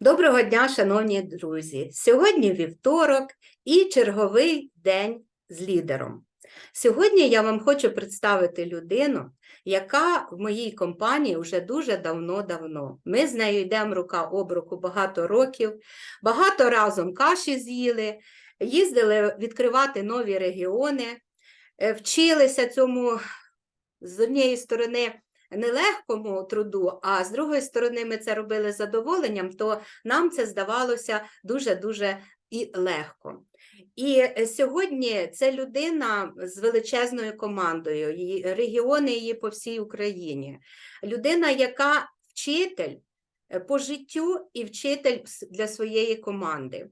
Доброго дня, шановні друзі! Сьогодні вівторок і черговий день з лідером. Сьогодні я вам хочу представити людину, яка в моїй компанії вже дуже давно-давно. Ми з нею йдемо рука об руку багато років, багато разом каші з'їли, їздили відкривати нові регіони, е, вчилися цьому з однієї сторони нелегкому труду, а з другої сторони, ми це робили з задоволенням, то нам це здавалося дуже-дуже і легко. І е, сьогодні це людина з величезною командою, регіони її по всій Україні. Людина, яка вчитель е, по життю і вчитель для своєї команди.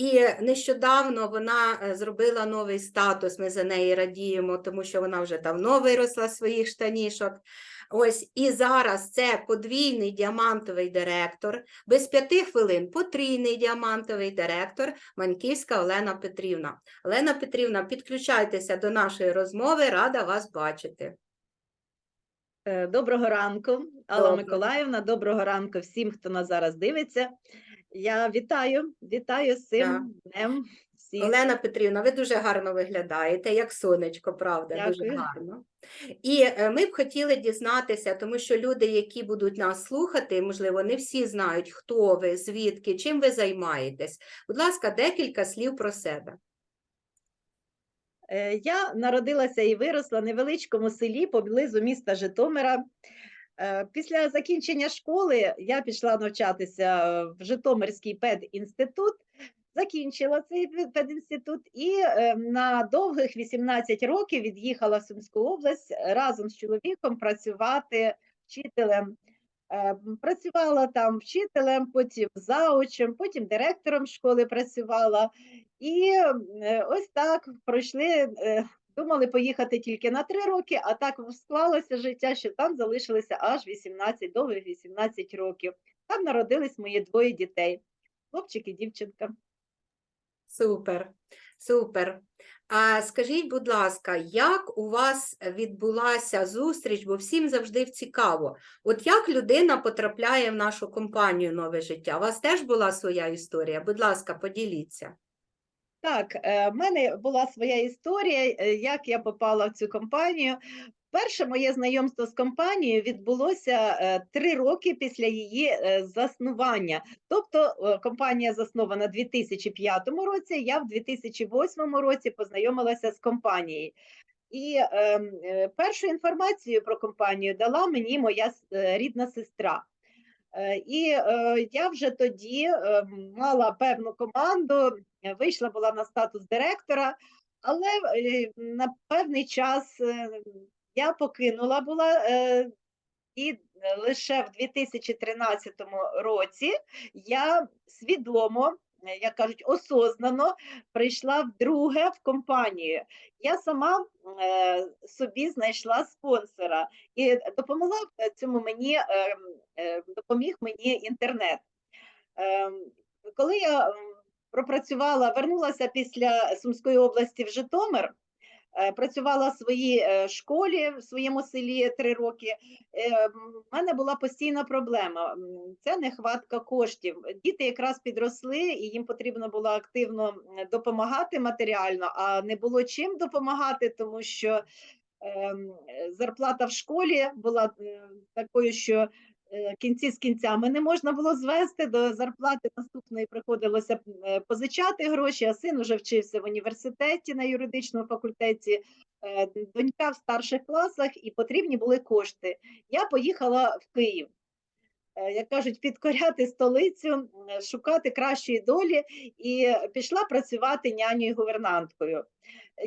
І нещодавно вона е, зробила новий статус. Ми за неї радіємо, тому що вона вже давно виросла з своїх штанішок. Ось і зараз це подвійний діамантовий директор. Без п'яти хвилин потрійний діамантовий директор Маньківська Олена Петрівна. Олена Петрівна, підключайтеся до нашої розмови. Рада вас бачити. Е, Доброго ранку, Алла Доброго. Миколаївна. Доброго ранку всім, хто нас зараз дивиться. Я вітаю, вітаю з цим Так. днем. Всіх. Олена Петрівна, ви дуже гарно виглядаєте, як сонечко, правда, дуже гарно. І е, ми б хотіли дізнатися, тому що люди, які будуть нас слухати, можливо, не всі знають, хто ви, звідки, чим ви займаєтесь. Будь ласка, декілька слів про себе. Е, Я народилася і виросла в невеличкому селі поблизу міста Житомира. Е, Після закінчення школи я пішла навчатися в Житомирський педінститут, закінчила цей педінститут і е, на довгих 18 років від'їхала в Сумську область разом з чоловіком працювати вчителем. Е, Працювала там вчителем, потім заучем, потім директором школи працювала. І ось так пройшли, думали поїхати тільки на три роки, а так склалося життя, що там залишилися аж 18, довгих 18 років. Там народились мої двоє дітей, хлопчик і дівчинка. Супер, супер. А скажіть, будь ласка, як у вас відбулася зустріч, бо всім завжди цікаво. От як людина потрапляє в нашу компанію Нове життя? У вас теж була своя історія? Будь ласка, поділіться. Так, е, в мене була своя історія, е, як я попала в цю компанію. Перше моє знайомство з компанією відбулося е, три роки після її заснування. Тобто компанія заснована в 2005 році, я в 2008 році познайомилася з компанією. І е, е, першу інформацію про компанію дала мені моя рідна сестра. І е, я вже тоді е, мала певну команду, вийшла була на статус директора, але е, на певний час е, я покинула була. е, І лише в 2013 році я свідомо, як кажуть, осознано прийшла вдруге в компанію. Я сама собі знайшла спонсора і допомогла цьому мені ем, е, допоміг мені інтернет. Ем, Коли я пропрацювала, вернулася після Сумської області в Житомир, е, працювала в своїй е, школі в своєму селі три роки. е, м, в мене була постійна проблема. Це нехватка коштів. Діти якраз підросли, і їм потрібно було активно допомагати матеріально, а не було чим допомагати, тому що ем, е, зарплата в школі була е, такою, що е, кінці з кінцями не можна було звести до зарплати наступної приходилося е, позичати гроші, а син уже вчився в університеті на юридичному факультеті, е, донька в старших класах, і потрібні були кошти. Я поїхала в Київ. е, Як кажуть, підкоряти столицю, е, шукати кращої долі, і пішла працювати нянею гувернанткою.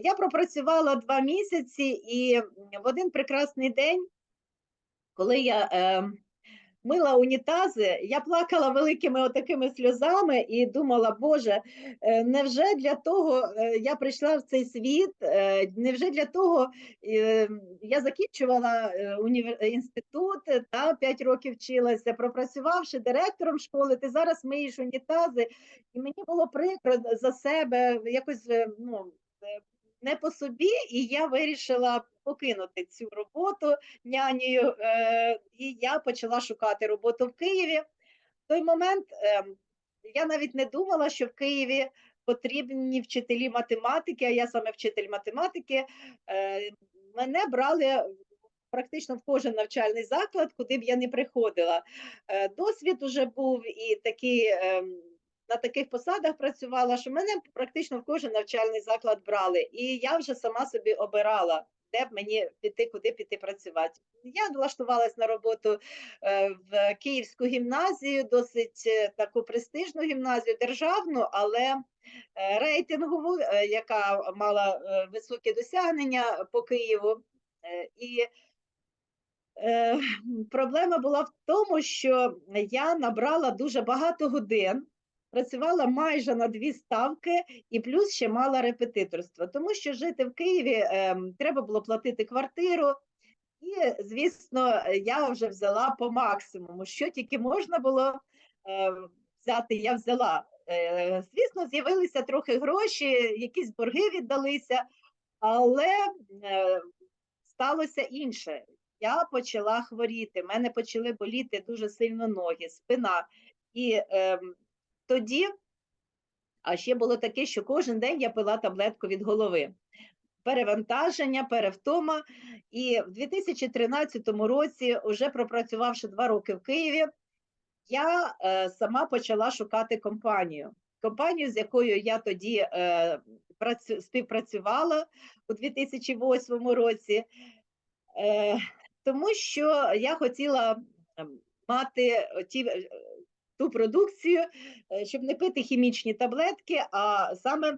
Я пропрацювала два місяці, і в один прекрасний день, коли я е, мила унітази, я плакала великими отакими сльозами і думала, Боже, е, невже для того е, я прийшла в цей світ? е, Невже для того я закінчувала інститут та 5 років вчилася, пропрацювавши директором школи, ти зараз миєш унітази, і мені було прикро за себе, якось ну, не по собі, і я вирішила покинути цю роботу нянею, е, і я почала шукати роботу в Києві. В той момент ем, я навіть не думала, що в Києві потрібні вчителі математики, а я саме вчитель математики. Е, Мене брали практично в кожен навчальний заклад, куди б я не приходила. Е, Досвід уже був і такий. На таких посадах працювала, що мене практично в кожен навчальний заклад брали, і я вже сама собі обирала, де б мені піти, куди піти працювати. Я влаштувалась на роботу е, в Київську гімназію, досить е, таку престижну гімназію, державну, але е, рейтингову, яка мала високі досягнення по Києву. І проблема була в тому, що я набрала дуже багато годин. Працювала майже на дві ставки і плюс ще мала репетиторство, тому що жити в Києві ем, треба було платити квартиру, і, звісно, я вже взяла по максимуму. Що тільки можна було е, взяти, я взяла. Е, звісно, з'явилися трохи гроші, якісь борги віддалися, але е, сталося інше. Я почала хворіти, мене почали боліти дуже сильно ноги, спина. І е, тоді, а ще було таке, що кожен день я пила таблетку від голови. Перевантаження, перевтома. І в 2013 році, вже пропрацювавши два роки в Києві, я е, сама почала шукати компанію. Компанію, з якою я тоді е, працю, співпрацювала у 2008 році, е, тому що я хотіла ем, мати ті, ту продукцію, е, щоб не пити хімічні таблетки, а саме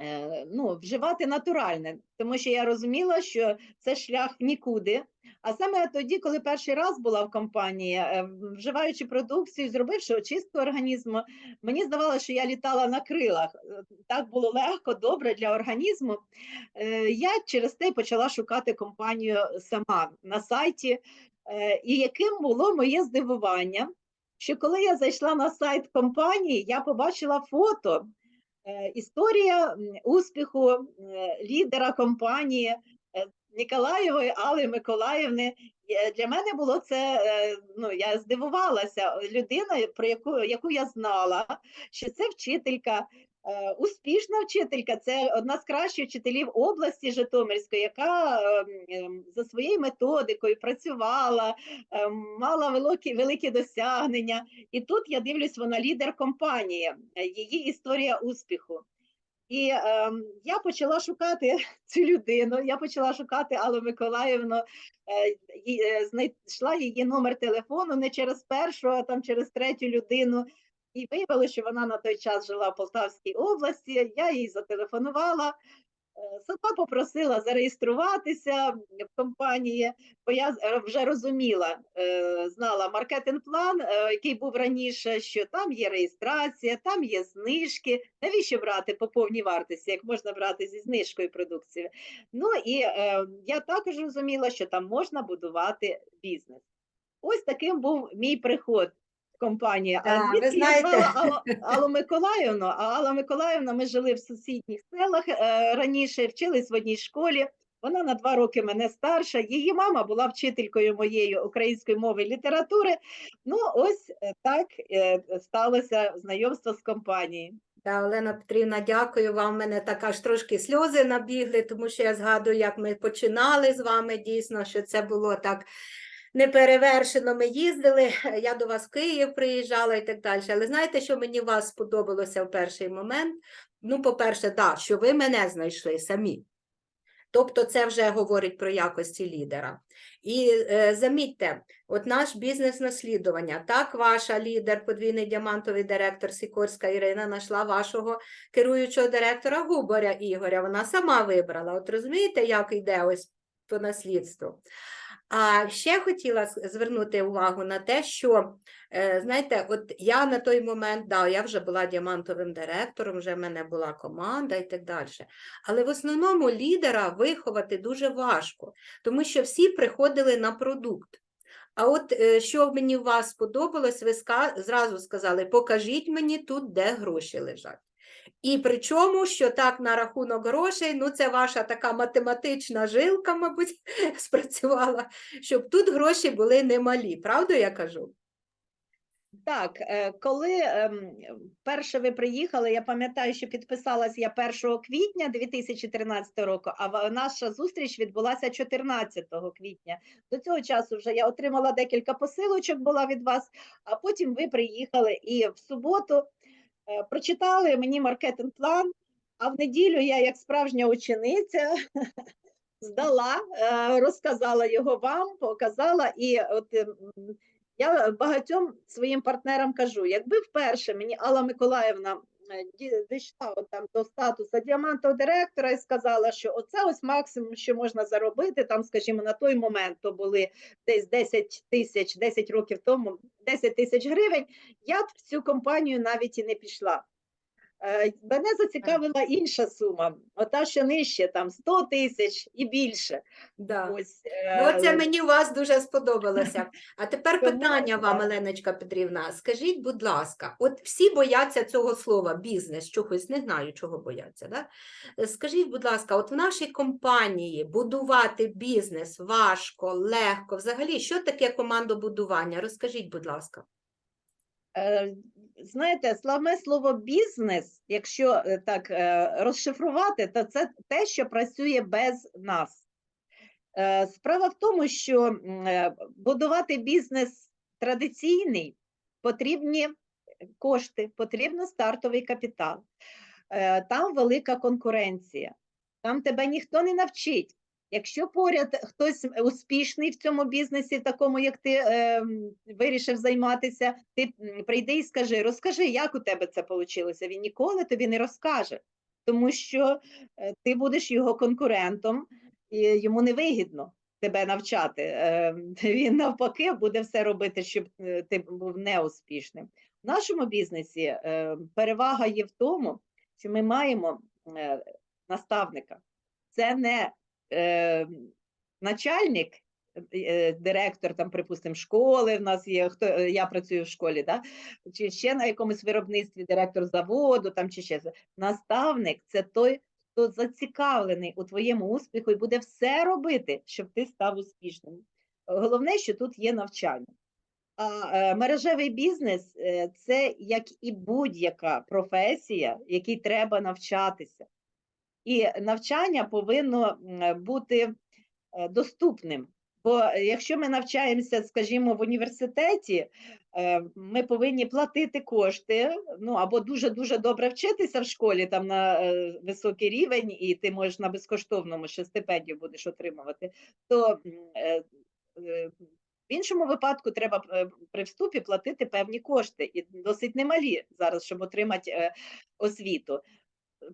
е, ну, вживати натуральне, тому що я розуміла, що це шлях нікуди. А саме тоді, коли перший раз була в компанії, е, вживаючи продукцію, зробивши очистку організму, мені здавалося, що я літала на крилах. Так було легко, добре для організму. Я через те почала шукати компанію сама на сайті. І яким було моє здивування, що коли я зайшла на сайт компанії, я побачила фото. Е, Історія успіху е, лідера компанії е, Ніколаєвої Алли Миколаївни. Для мене було це, ну я здивувалася. Людина, про яку, яку я знала, що це вчителька, успішна вчителька, це одна з кращих вчителів області Житомирської, яка ем, ем, за своєю методикою працювала, ем, мала великі, великі досягнення. І тут я дивлюсь, вона лідер компанії, е, її історія успіху. І ем, я почала шукати цю людину. Я почала шукати Аллу Миколаївну, е, е, знайшла її номер телефону не через першу, а там через третю людину. І виявилося, що вона на той час жила в Полтавській області. Я їй зателефонувала. е, Сама попросила зареєструватися в компанії, бо я е, вже розуміла, е, знала маркетинг-план, який був раніше, що там є реєстрація, там є знижки. Навіщо брати по повній вартості, як можна брати зі знижкою продукцію? Ну і я також розуміла, що там можна будувати бізнес. Ось таким був мій приход в компанію. Да, А ви звідки я знаєте. знала Аллу, Аллу Миколаївну? А Алла Миколаївна, ми жили в сусідніх селах е, раніше, вчились в одній школі. Вона на два роки мене старша. Її мама була вчителькою моєї української мови і літератури. Ну, ось е, так е, сталося знайомство з компанією. Та, Олена Петрівна, дякую вам. У мене так аж трошки сльози набігли, тому що я згадую, як ми починали з вами. Дійсно, що це було так неперевершено. Ми їздили. Я до вас в Київ приїжджала і так далі. Але знаєте, що мені вас сподобалося в перший момент? Ну, по-перше, так, що ви мене знайшли самі. Тобто це вже говорить про якості лідера. І е, замітьте, от наш бізнес наслідування, так, ваша лідер, подвійний діамантовий директор Сікорська Ірина знайшла вашого керуючого директора Губаря Ігоря. Вона сама вибрала. От розумієте, як йде ось по наслідству. А ще хотіла звернути увагу на те, що е, знаєте, от я на той момент, да, я вже була діамантовим директором, вже в мене була команда і так далі. Але в основному лідера виховати дуже важко, тому що всі приходили на продукт. А от е, що мені у вас сподобалось, ви зразу сказали, покажіть мені тут, де гроші лежать. І причому, що так на рахунок грошей, ну це ваша така математична жилка, мабуть, спрацювала, щоб тут гроші були немалі. Правду я кажу? Так, е, коли ем, перше ви приїхали, я пам'ятаю, що підписалась я 1 квітня 2013 року, а наша зустріч відбулася 14 квітня. До цього часу вже я отримала декілька посилочок була від вас, а потім ви приїхали і в суботу прочитали мені маркетинг-план, а в неділю я, як справжня учениця, здала, е, розказала його вам, показала і от. ем, я багатьом своїм партнерам кажу, якби вперше мені Алла Миколаївна е, дійшла от там до статусу діамантового директора і сказала, що оце ось максимум, що можна заробити, там, скажімо, на той момент то були десь 10 тисяч, 10 років тому, 10 тисяч гривень, я б в цю компанію навіть і не пішла. Е, Мене зацікавила інша сума, ота, що нижче, там 100 тисяч і більше. Да. Ось, Ну, це е, мені у вас дуже сподобалося. А тепер питання вам. Оленочка Петрівна. Скажіть, будь ласка, от всі бояться цього слова бізнес, чогось не знаю, чого бояться. Да? Е, Скажіть, будь ласка, от в нашій компанії будувати бізнес важко, легко. Взагалі, що таке командобудування? Розкажіть, будь ласка. Знаєте, славне слово бізнес, якщо е, так е, розшифрувати, то це те, що працює без нас. Е, Справа в тому, що будувати бізнес традиційний потрібні кошти, потрібен стартовий капітал. Там велика конкуренція, там тебе ніхто не навчить. Якщо поряд хтось успішний в цьому бізнесі, в такому як ти е, вирішив займатися, ти прийди і скажи, розкажи, як у тебе це вийшло. Він ніколи тобі не розкаже, тому що е, ти будеш його конкурентом, і йому невигідно тебе навчати. Е, Він навпаки буде все робити, щоб е, ти був неуспішним. В нашому бізнесі е, перевага є в тому, що ми маємо е, наставника. Це не е, начальник, е, директор, там, припустимо, школи в нас є, хто, е, я працюю в школі, да? чи ще на якомусь виробництві директор заводу, там, чи ще. Наставник це той, хто зацікавлений у твоєму успіху і буде все робити, щоб ти став успішним. Головне, що тут є навчання. А мережевий бізнес це як і будь-яка професія, якій треба навчатися. І навчання повинно бути е, доступним. Бо якщо ми навчаємося, скажімо, в університеті, е, ми повинні платити кошти, ну або дуже-дуже добре вчитися в школі там на е, високий рівень, і ти можеш на безкоштовному ще стипендію будеш отримувати, то е, е, в іншому випадку треба е, при вступі платити певні кошти, і досить немалі зараз, щоб отримати е, освіту.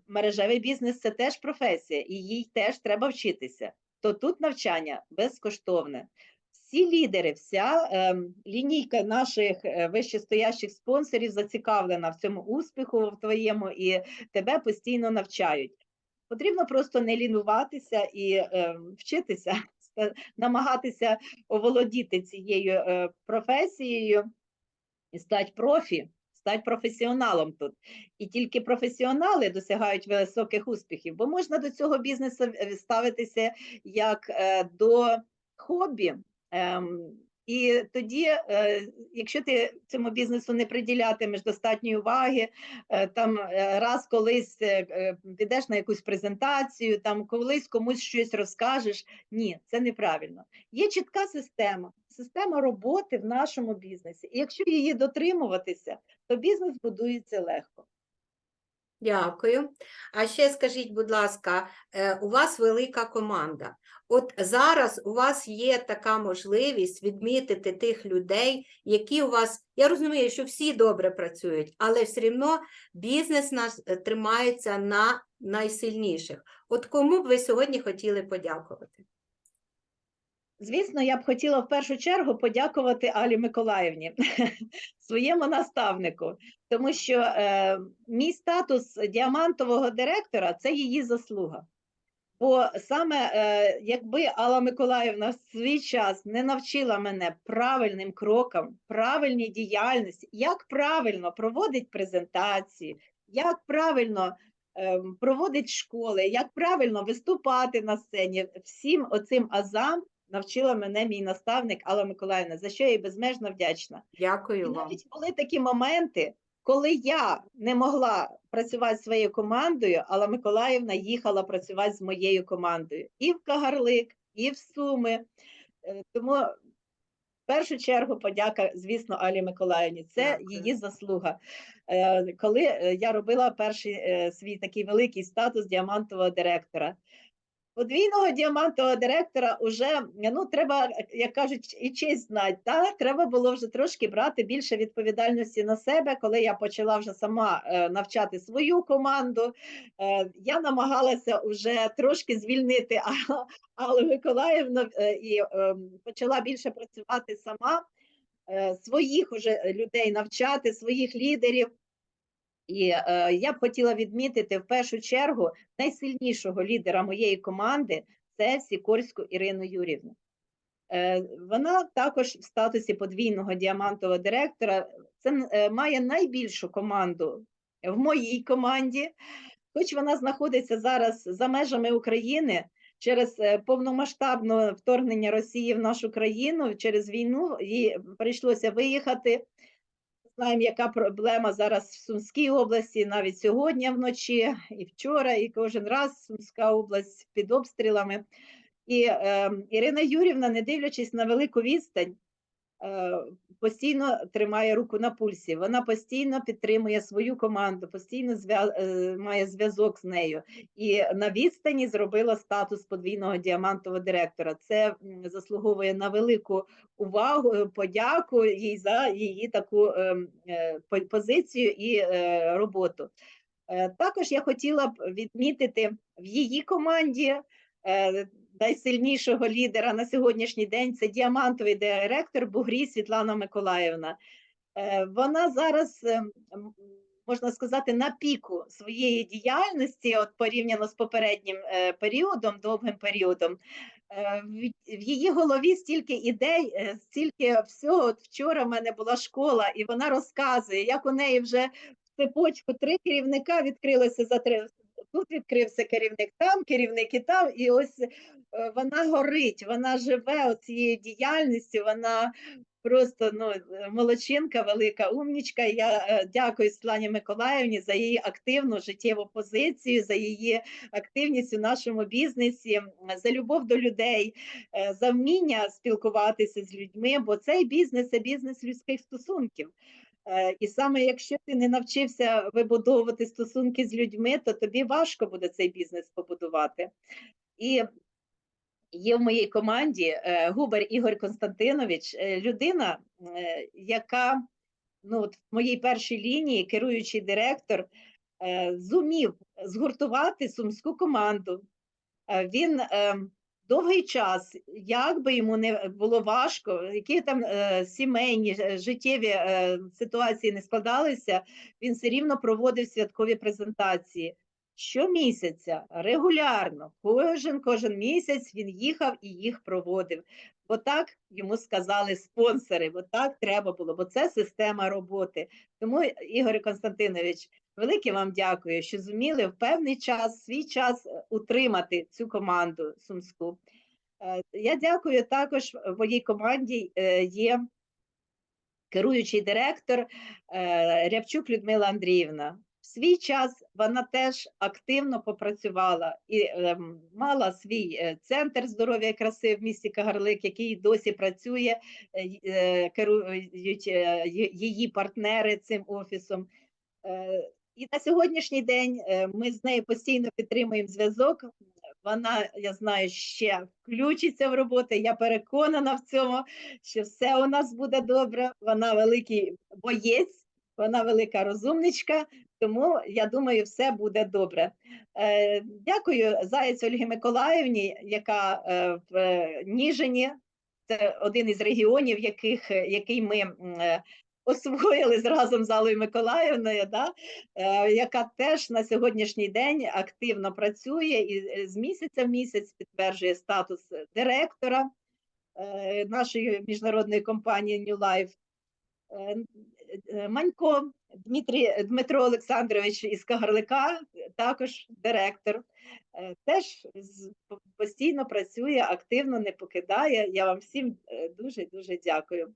Мережевий бізнес це теж професія, і їй теж треба вчитися. То тут навчання безкоштовне. Всі лідери, вся ем, лінійка наших е, вищестоящих спонсорів зацікавлена в цьому успіху в твоєму і тебе постійно навчають. Потрібно просто не лінуватися і ем, вчитися, намагатися оволодіти цією е, професією і стати профі, стати професіоналом тут. І тільки професіонали досягають високих успіхів, бо можна до цього бізнесу е, ставитися як е, до хобі. Ем, і тоді, е, якщо ти цьому бізнесу не приділятимеш достатньої уваги, там раз колись підеш на якусь презентацію, там колись комусь щось розкажеш. Ні, це неправильно. Є чітка система, система роботи в нашому бізнесі. І якщо її дотримуватися, то бізнес будується легко. Дякую. А ще скажіть, будь ласка, е, у вас велика команда. От зараз у вас є така можливість відмітити тих людей, які у вас, я розумію, що всі добре працюють, але все одно бізнес наш е, тримається на найсильніших. От кому б ви сьогодні хотіли подякувати? Звісно, я б хотіла в першу чергу подякувати Алі Миколаївні, своєму наставнику, тому що е, мій статус діамантового директора це її заслуга. Бо саме е, якби Алла Миколаївна в свій час не навчила мене правильним крокам, правильній діяльності, як правильно проводить презентації, як правильно ем, проводить школи, як правильно виступати на сцені, всім оцим азам навчила мене мій наставник Алла Миколаївна, за що я їй безмежно вдячна. Дякую вам. навіть були такі моменти, коли я не могла працювати зі своєю командою, Алла Миколаївна їхала працювати з моєю командою і в Кагарлик, і в Суми. Е, Тому в першу чергу подяка, звісно, Алі Миколаївні. Це Дякую. її заслуга. Е, Коли е, я робила перший свій такий великий статус діамантового директора. Подвійного діамантового директора вже ну треба, як кажуть, і честь знати. Та треба було вже трошки брати більше відповідальності на себе. Коли я почала вже сама е, навчати свою команду, е, я намагалася вже трошки звільнити Аллу Миколаївну е, і е, почала більше працювати сама, своїх уже людей навчати, своїх лідерів. І е, я б хотіла відмітити в першу чергу найсильнішого лідера моєї команди це Сікорську Ірину Юрівну. Е, вона також в статусі подвійного діамантового директора. Це е, має найбільшу команду в моїй команді, хоч вона знаходиться зараз за межами України. Через е, повномасштабне вторгнення Росії в нашу країну через війну їй прийшлося виїхати знаємо, яка проблема зараз в Сумській області, навіть сьогодні вночі, і вчора, і кожен раз Сумська область під обстрілами. І е, Ірина Юрівна, не дивлячись на велику відстань, постійно тримає руку на пульсі. Вона постійно підтримує свою команду, постійно зв'я- е, має зв'язок з нею. І на відстані зробила статус подвійного діамантового директора. Це заслуговує на велику увагу, е, подяку їй за її таку ем, е, позицію і е, роботу. Е, Також я хотіла б відмітити в її команді е, найсильнішого лідера на сьогоднішній день це діамантовий директор Бугрій Світлана Миколаївна. Е, Вона зараз, е, можна сказати, на піку своєї діяльності, от порівняно з попереднім е, періодом, довгим періодом. В- її голові стільки ідей, стільки всього. От вчора в мене була школа, і вона розказує, як у неї вже цепочку три керівника відкрилося за три. Тут відкрився керівник там, керівник і там, і ось е, вона горить, вона живе цією діяльністю, вона просто ну, молодчинка, велика умнічка. Я е, дякую Світлані Миколаївні за її активну життєву позицію, за її активність у нашому бізнесі, за любов до людей, е, за вміння спілкуватися з людьми, бо цей бізнес це бізнес людських стосунків. Е, І саме якщо ти не навчився вибудовувати стосунки з людьми, то тобі важко буде цей бізнес побудувати. І є в моїй команді е, Губер Ігор Константинович, е, людина, яка ну, от в моїй першій лінії, керуючий директор, зумів згуртувати сумську команду. Він довгий час, як би йому не було важко, які там е, сімейні е, життєві е, ситуації не складалися, він все рівно проводив святкові презентації. Щомісяця, регулярно, кожен кожен місяць він їхав і їх проводив. Бо так йому сказали спонсори, бо так треба було, бо це система роботи. Тому, Ігор Константинович, велике вам дякую, що зуміли в певний час, свій час е, утримати цю команду сумську. Е, Я дякую також в моїй команді е, є керуючий директор Рябчук Людмила Андріївна. В свій час вона теж активно попрацювала і ем, мала свій центр здоров'я і краси в місті Кагарлик, який досі працює, керують її партнери цим офісом. І на сьогоднішній день е, ми з нею постійно підтримуємо зв'язок. Вона, я знаю, ще включиться в роботу. Я переконана в цьому, що все у нас буде добре. Вона великий боєць, вона велика розумничка, тому я думаю, все буде добре. Е, Дякую Заєць Ольгі Миколаївні, яка е, в Ніжині, це один із регіонів, яких, який ми освоїли разом з Аллою Миколаївною, да? е, яка теж на сьогоднішній день активно працює і е, з місяця в місяць підтверджує статус директора е, нашої міжнародної компанії New Life. Манько Дмитрій, Дмитро Олександрович із Кагарлика, також директор, теж постійно працює, активно не покидає. Я вам всім дуже дуже дякую.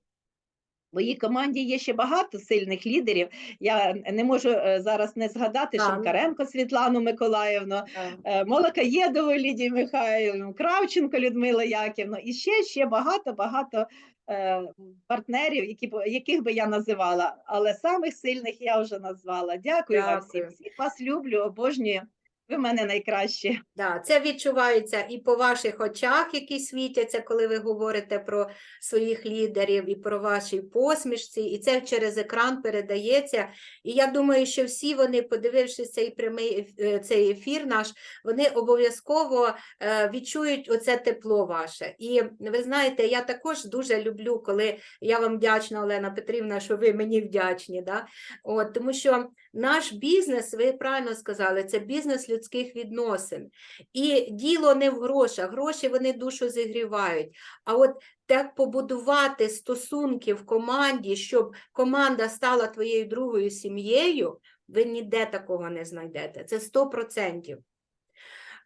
В моїй команді є ще багато сильних лідерів. Я не можу е, зараз не згадати Так. Шинкаренко Світлану Миколаївну, Е, е, Молокоєдову Лідію Михайлівну, Кравченко Людмила Яківну і ще ще багато багато е, партнерів, які яких би я називала. Але самих сильних я вже назвала. Дякую, вам всім. Всіх вас люблю, обожнюю. Ви в мене найкращі. Да, це відчувається і по ваших очах, які світяться, коли ви говорите про своїх лідерів, і про вашій посмішці, і це через екран передається. І я думаю, що всі вони, подивившись цей прямий е, цей ефір наш, вони обов'язково е, відчують оце тепло ваше. І ви знаєте, я також дуже люблю, коли я вам вдячна, Олена Петрівна, що ви мені вдячні. Да? От, тому що наш бізнес, ви правильно сказали, це бізнес людських відносин. І діло не в грошах, гроші вони душу зігрівають. А от так побудувати стосунки в команді, щоб команда стала твоєю другою сім'єю, ви ніде такого не знайдете. Це 100%.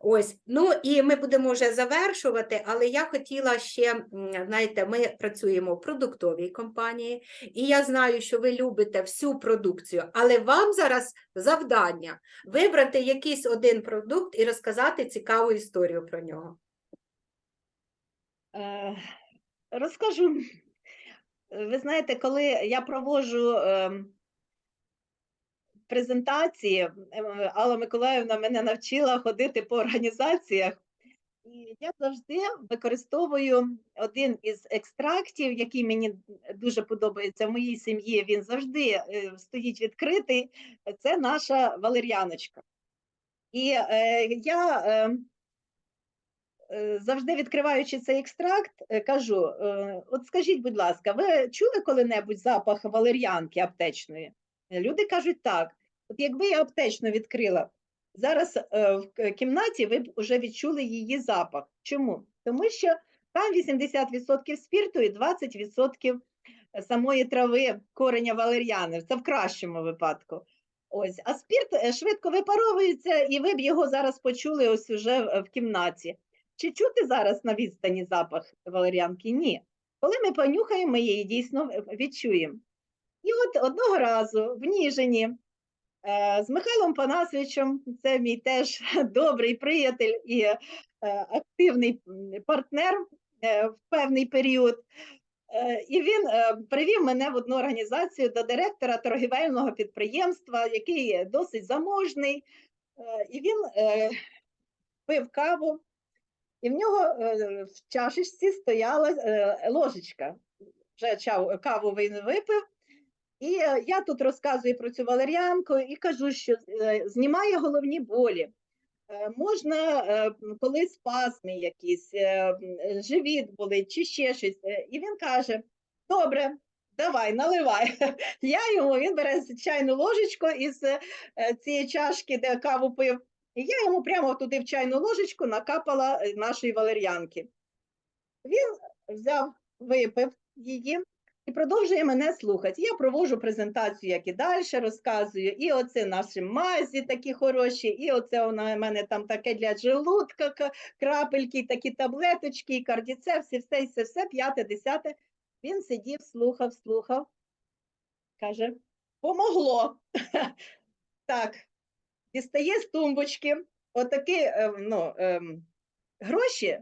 Ось, ну і ми будемо вже завершувати, але я хотіла ще, знаєте, ми працюємо в продуктовій компанії, і я знаю, що ви любите всю продукцію, але вам зараз завдання вибрати якийсь один продукт і розказати цікаву історію про нього. Е, Розкажу. Ви знаєте, коли я проводжу ем, презентації, Алла Миколаївна мене навчила ходити по організаціях, і я завжди використовую один із екстрактів, який мені дуже подобається в моїй сім'ї. Він завжди е, стоїть відкритий. Це наша валер'яночка. І е, я е, е, завжди відкриваючи цей екстракт, е, кажу: от скажіть, будь ласка, ви чули коли-небудь запах валер'янки аптечної? Люди кажуть так. От якби я аптечну відкрила, зараз е, в кімнаті ви б вже відчули її запах. Чому? Тому що там 80% спірту і 20% самої трави кореня валер'яни. Це в кращому випадку. Ось, а спірт е, швидко випаровується, і ви б його зараз почули ось уже в кімнаті. Чи чути зараз на відстані запах валер'янки? Ні. Коли ми понюхаємо, ми її дійсно е, відчуємо. І от одного разу в Ніжині е, з Михайлом Панасовичем, це мій теж добрий приятель і е, активний партнер е, в певний період. Е, І він е, привів мене в одну організацію до директора торгівельного підприємства, який досить заможний. Е, І він е, пив каву, і в нього е, в чашечці стояла е, ложечка. Вже каву він випив. І е, я тут розказую про цю валеріанку і кажу, що е, знімає головні болі. Е, Можна, коли спазми якісь, живіт болить чи ще щось. І він каже: добре, давай, наливай. Я йому, він бере чайну ложечку із цієї чашки, де каву пив, і я йому прямо туди в чайну ложечку накапала нашої валер'янки. Він взяв, випив її і продовжує мене слухати. Я проводжу презентацію, як і далі розказую. І оце наші мазі такі хороші, і оце вона в мене там таке для желудка, крапельки, такі таблеточки, і кардіцепс, і все, і все, все, п'яте, десяте. Він сидів, слухав, слухав. Каже, помогло. Так, дістає з тумбочки отакі е, ну, ем, гроші,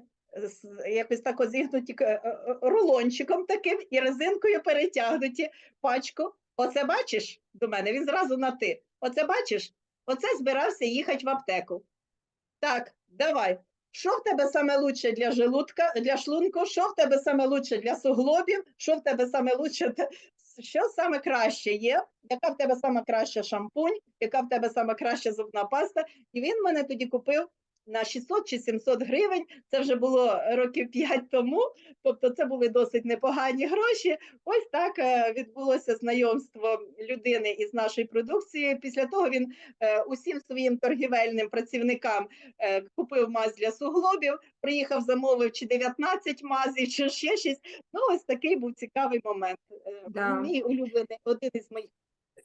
якось так от зігнуті к- е, е, рулончиком таким і резинкою перетягнуті пачку. Оце бачиш до мене? Він зразу на ти. Оце бачиш? Оце збирався їхати в аптеку. Так, давай. Що в тебе саме лучше для желудка, для шлунку? Що в тебе саме лучше для суглобів? Що в тебе саме лучше? Що саме краще є? Яка в тебе саме краща шампунь? Яка в тебе саме краща зубна паста? І він мене тоді купив на 600 чи 700 гривень. Це вже було років 5 тому. Тобто, це були досить непогані гроші. Ось так е, відбулося знайомство людини із нашою продукцією. Після того він е, усім своїм торгівельним працівникам е, купив мазь для суглобів, приїхав, замовив чи 19 мазів, чи ще щось. Ну, ось такий був цікавий момент. Да. Мій улюблений, один із моїх.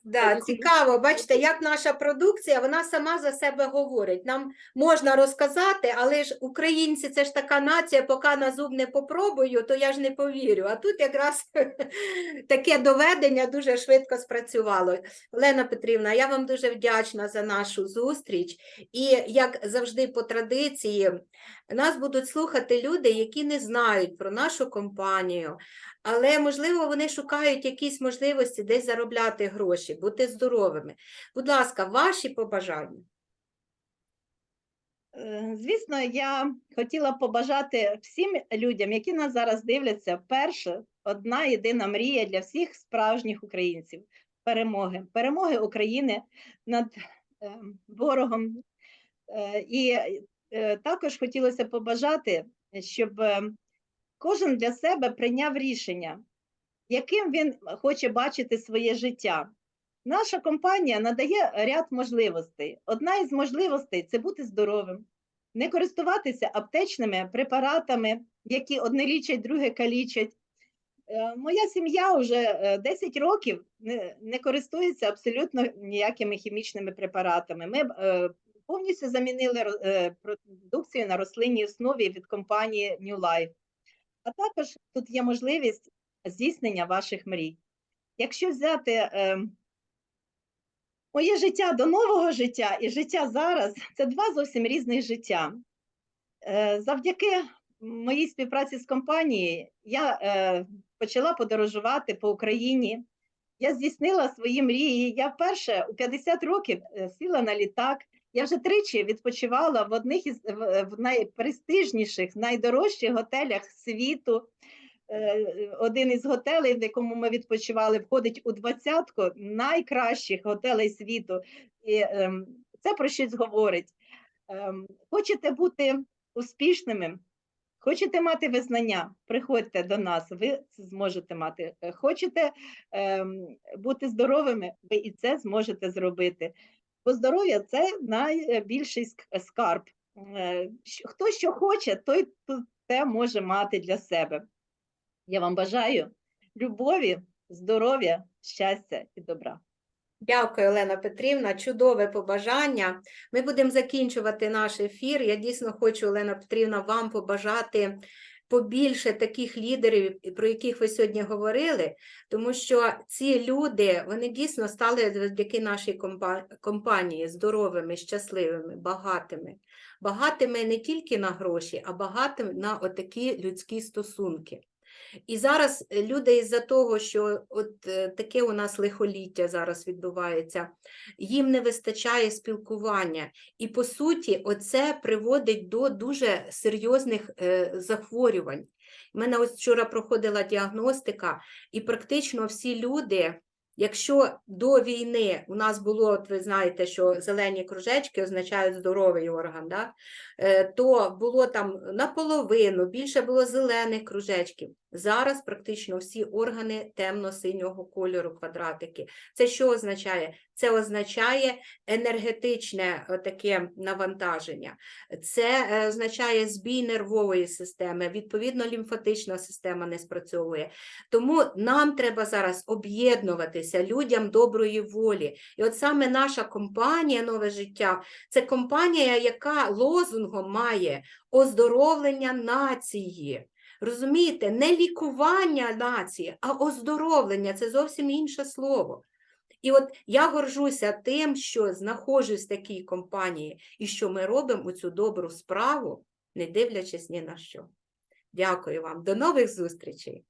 Да, цікаво, бачите, як наша продукція, вона сама за себе говорить. Нам можна розказати, але ж українці це ж така нація, поки на зуб не попробую, то я ж не повірю. А тут якраз таке доведення дуже швидко спрацювало. Олена Петрівна, я вам дуже вдячна за нашу зустріч. І як завжди по традиції, нас будуть слухати люди, які не знають про нашу компанію, але можливо вони шукають якісь можливості десь заробляти гроші, бути здоровими. Будь ласка, ваші побажання. Е, Звісно, я хотіла побажати всім людям, які нас зараз дивляться, перше, одна єдина мрія для всіх справжніх українців перемоги, перемоги України над е, ворогом. Е, І також хотілося побажати, щоб кожен для себе прийняв рішення, яким він хоче бачити своє життя. Наша компанія надає ряд можливостей. Одна із можливостей це бути здоровим, не користуватися аптечними препаратами, які одне лічать, друге калічать. Е, Моя сім'я вже е, 10 років не, користується абсолютно ніякими хімічними препаратами. Ми е, повністю замінили е, продукцію на рослинній основі від компанії New Life. А також тут є можливість здійснення ваших мрій. Якщо взяти е, моє життя до нового життя і життя зараз це два зовсім різних життя. Е, Завдяки моїй співпраці з компанією я е, почала подорожувати по Україні. Я здійснила свої мрії. Я вперше у 50 років е, сіла на літак. Я вже тричі відпочивала в одних із в, найпрестижніших, найдорожчих готелях світу. Е, Один із готелей, в якому ми відпочивали, входить у двадцятку найкращих готелей світу. І ем, це про щось говорить. Ем, Хочете бути успішними, хочете мати визнання, приходьте до нас, ви це зможете мати. Е, Хочете ем, бути здоровими, ви і це зможете зробити. Бо здоров'я це найбільший скарб. Е, Хто що хоче, той те може мати для себе. Я вам бажаю любові, здоров'я, щастя і добра. Дякую, Олена Петрівна. Чудове побажання. Ми будемо закінчувати наш ефір. Я дійсно хочу, Олена Петрівна, вам побажати побільше таких лідерів, про яких ви сьогодні говорили, тому що ці люди вони дійсно стали завдяки нашій компанії здоровими, щасливими, багатими. Багатими не тільки на гроші, а багатими на отакі людські стосунки. І зараз е, люди із-за того, що от е, таке у нас лихоліття зараз відбувається, їм не вистачає спілкування. І по суті, оце приводить до дуже серйозних е, захворювань. У мене ось вчора проходила діагностика, і практично всі люди. Якщо до війни у нас було, от ви знаєте, що зелені кружечки означають здоровий орган, да? то було там наполовину, більше було зелених кружечків. Зараз практично всі органи темно-синього кольору квадратики. Це що означає? Це означає енергетичне е, таке навантаження. Це е, означає збій нервової системи, відповідно, лімфатична система не спрацьовує. Тому нам треба зараз об'єднуватися людям доброї волі. І от саме наша компанія Нове життя це компанія, яка лозунгом має оздоровлення нації. Розумієте, не лікування нації, а оздоровлення це зовсім інше слово. І от я горжуся тим, що знаходжусь в такій компанії і що ми робимо цю добру справу, не дивлячись ні на що. Дякую вам. До нових зустрічей!